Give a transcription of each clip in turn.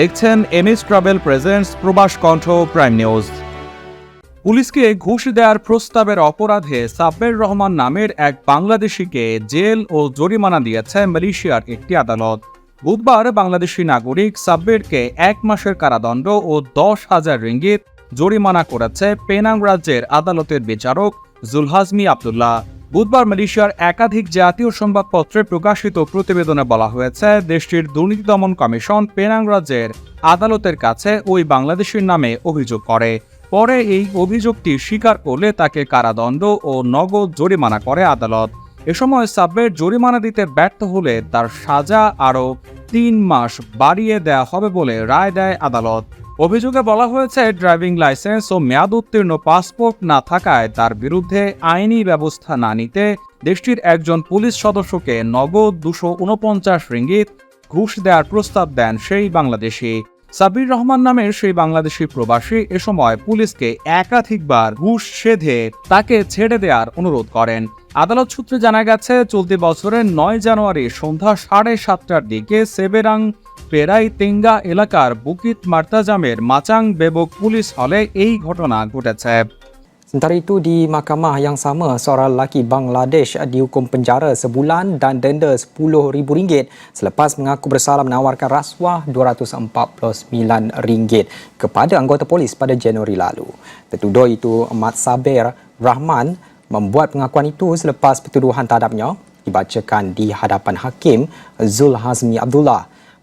দেখছেন MS travel presents প্রবাস কণ্ঠ প্রাইম নিউজ। পুলিশকে ঘুষ দেওয়ার প্রস্তাবের অপরাধে সাব্বের রহমান নামের এক বাংলাদেশিকে জেল ও জরিমানা দিয়েছে মালয়েশিয়ার একটি আদালত। বুধবার বাংলাদেশি নাগরিক সাব্বেরকে এক মাসের কারাদণ্ড ও দশ হাজার রিঙ্গিত জরিমানা করেছে পেনাং রাজ্যের আদালতের বিচারক জুলহাজমি আবদুল্লাহ। বুধবার মালয়েশিয়ার একাধিক জাতীয় সংবাদপত্রে প্রকাশিত প্রতিবেদনে বলা হয়েছে, দেশটির দুর্নীতি দমন কমিশন পেনাং রাজ্যের আদালতের কাছে ওই বাংলাদেশের নামে অভিযোগ করে। পরে এই অভিযোগটি স্বীকার করলে তাকে কারাদণ্ড ও নগদ জরিমানা করে আদালত। এ সময় সাব্বের জরিমানা দিতে ব্যর্থ হলে তার সাজা আরও তিন মাস বাড়িয়ে দেয়া হবে বলে রায় দেয় আদালত। অভিযোগে বলা হয়েছে, ড্রাইভিং লাইসেন্স ও মেয়াদ উত্তীর্ণ পাসপোর্ট না থাকায় তার বিরুদ্ধে আইনি ব্যবস্থা না নিতে দেশটির একজন পুলিশ সদস্যকে নগদ দুশো উনপঞ্চাশ রিঙ্গিত ঘুষ দেওয়ার প্রস্তাব দেন সেই বাংলাদেশি। সাবির রহমান নামের সেই বাংলাদেশি প্রবাসী এ সময় পুলিশকে একাধিকবার ঘুষ সেধে তাকে ছেড়ে দেওয়ার অনুরোধ করেন। আদালত সূত্রে জানা গেছে, চলতি বছরের নয় জানুয়ারি সন্ধ্যা সাড়ে সাতটার দিকে সেবেরাং পেরাই তেঙ্গা এলাকার বুকিত মার্তাজামের মাচাং বেবক পুলিশ হলে এই ঘটনা ঘটেছে Sementara itu di mahkamah yang sama, seorang lelaki Bangladesh dihukum penjara sebulan dan denda RM10,000 selepas mengaku bersalah menawarkan rasuah RM249 kepada anggota polis pada Januari lalu. Tertuduh itu Mat Sabir Rahman membuat pengakuan itu selepas pertuduhan terhadapnya dibacakan di hadapan Hakim Zul Hazmi Abdullah.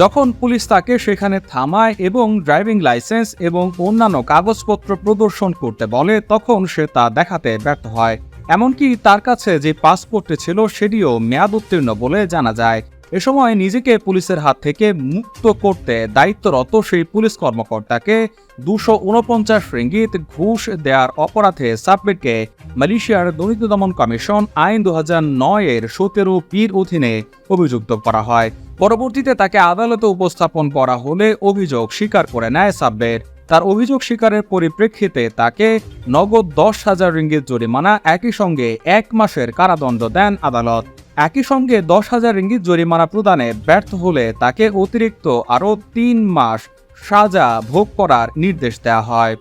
যখন police তাকে সেখানে থামায় এবং driving licence এবং অন্যান্য কাগজপত্র প্রদর্শন করতে বলে, তখন সে তা দেখাতে ব্যর্থ হয়। এমনকি তার কাছে যে পাসপোর্টে ছিল সেটিও মেয়াদ উত্তীর্ণ বলে জানা যায়। এ সময় নিজেকে পুলিশের হাত থেকে মুক্ত করতে দায়িত্বরত সেই পুলিশ কর্মকর্তাকে দুশো উনপঞ্চাশ রিঙ্গিত ঘুষ দেওয়ার অপরাধে সাব্বিরকে মালয়েশিয়ার দুর্নীতি দমন কমিশন আইন দু হাজার নয়ের সতেরো পির অধীনে অভিযুক্ত করা হয়। পরবর্তীতে তাকে আদালতে উপস্থাপন করা হলে অভিযোগ স্বীকার করে নেয় সাব্বের। তার অভিযোগ স্বীকারের পরিপ্রেক্ষিতে তাকে নগদ দশ হাজার রিঙ্গিত জরিমানা, একই সঙ্গে এক মাসের কারাদণ্ড দেন আদালত। একই সঙ্গে দশ হাজার রিঙ্গিত জরিমানা প্রদানে ব্যর্থ হলে তাকে অতিরিক্ত আরও তিন মাস সাজা ভোগ করার নির্দেশ দেওয়া হয়।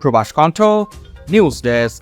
প্রবাস কণ্ঠ, নিউজ ডেস্ক।